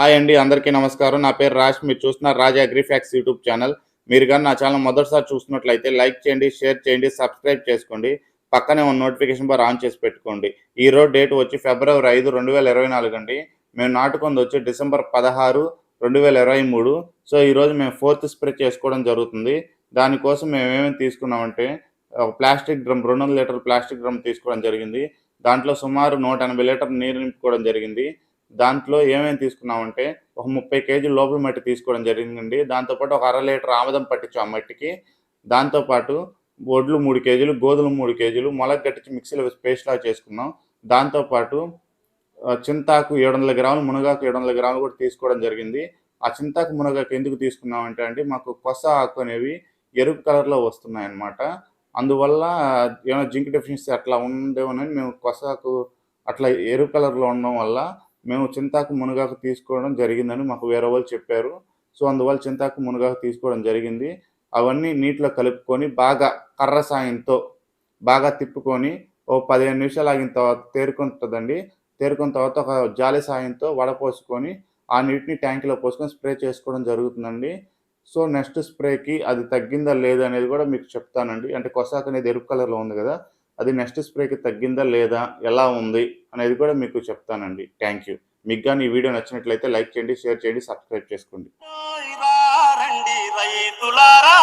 Hi అండి అందరికీ నమస్కారం. నా పేరు రాజ్ మీరు చూస్తున్నారు రాజా అగ్రిఫ్యాక్స్ యూట్యూబ్ ఛానల్ మీరు కానీ నా ఛానల్ మొదటిసారి చూస్తున్నట్లయితే లైక్ చేయండి షేర్ చేయండి సబ్స్క్రైబ్ చేసుకోండి. పక్కనే ఉన్న నోటిఫికేషన్ బార్ ఆన్ చేసి పెట్టుకోండి. ఈ రోజు డేట్ వచ్చి ఫిబ్రవరి ఐదు రెండు వేల ఇరవై నాలుగు అండి. మేము నాటుకుంది వచ్చి డిసెంబర్ పదహారు రెండు వేల ఇరవై మూడు. సో ఈరోజు మేము ఫోర్త్ స్ప్రే చేసుకోవడం జరుగుతుంది. దానికోసం మేము ఏమేమి తీసుకున్నామంటే ప్లాస్టిక్ డ్రమ్ రెండు వందల లీటర్ ప్లాస్టిక్ డ్రమ్ తీసుకోవడం జరిగింది. దాంట్లో సుమారు నూట ఎనభై లీటర్ నీరు నింపుకోవడం జరిగింది. దాంట్లో ఏమేమి తీసుకున్నామంటే ఒక ముప్పై కేజీలు లోపల మట్టి తీసుకోవడం జరిగిందండి. దాంతోపాటు ఒక అర లీటర్ ఆమదం పట్టించాం ఆ మట్టికి. దాంతోపాటు వడ్లు మూడు కేజీలు గోధుమలు మూడు కేజీలు మొలక గట్టించి మిక్సీలో పేస్ట్లా పేస్ట్ చేసుకున్నాం. దాంతోపాటు చింతాకు ఏడు వందల గ్రాములు మునగాకు ఏడు వందల గ్రాములు కూడా తీసుకోవడం జరిగింది. ఆ చింతాకు మునగాకు ఎందుకు తీసుకున్నామంటే అండి మాకు కొస ఆకు అనేవి ఎరుపు కలర్లో వస్తున్నాయి అన్నమాట అందువల్ల ఏమైనా జింక్ డెఫిషియన్సీ అట్లా ఉందేమోనని మేము కొసాకు అట్లా ఎరుపు కలర్లో ఉండడం వల్ల మేము చింతాకు మునగాకు తీసుకోవడం జరిగిందని మాకు వేరే వాళ్ళు చెప్పారు. సో అందువల్ల చింతాకు మునగాకు తీసుకోవడం జరిగింది. అవన్నీ నీటిలో కలుపుకొని బాగా కర్ర సాయంతో బాగా తిప్పుకొని ఓ పదిహేను నిమిషాలు ఆగిన తర్వాత తేరుకుంటుందండి. తేరుకున్న తర్వాత ఒక జాలి సాయంతో వడపోసుకొని ఆ నీటిని ట్యాంకులో పోసుకొని స్ప్రే చేసుకోవడం జరుగుతుందండి. సో నెక్స్ట్ స్ప్రేకి అది తగ్గిందా లేదా అనేది కూడా మీకు చెప్తానండి. అంటే కొసాక్ అనేది ఎరుపు కలర్లో ఉంది కదా అది నెక్స్ట్ స్ప్రేకి తగ్గిందా లేదా ఎలా ఉంది అనేది కూడా మీకు చెప్తానండి. థ్యాంక్ యూ మీకు కానీ ఈ వీడియో నచ్చినట్లయితే లైక్ చేయండి షేర్ చేయండి సబ్స్క్రైబ్ చేసుకోండి. రా రండి రైతులారా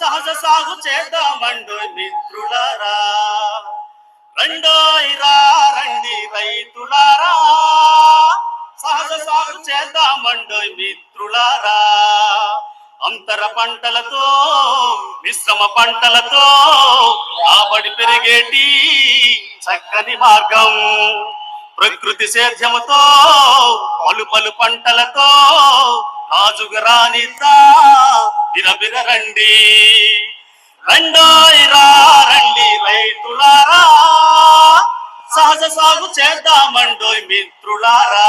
సహజ సాగు చేద్దామండు మిత్రులారా. రండోయ్ రా రండి రైతులారా సహజ సాగు చేద్దామండు మిత్రులారా. అంతర పంటలతో మిశ్రమ పంటలతో రాబడి పెరిగేటి చక్కని మార్గం. ప్రకృతి సేద్యముతో పలు పలు పంటలతో రాజుగా రానిద్దా బిరబిర రండి. రండోయ్ రా రండి రైతులారా సహజ సాగు చేద్దామండోయ్ మిత్రులారా.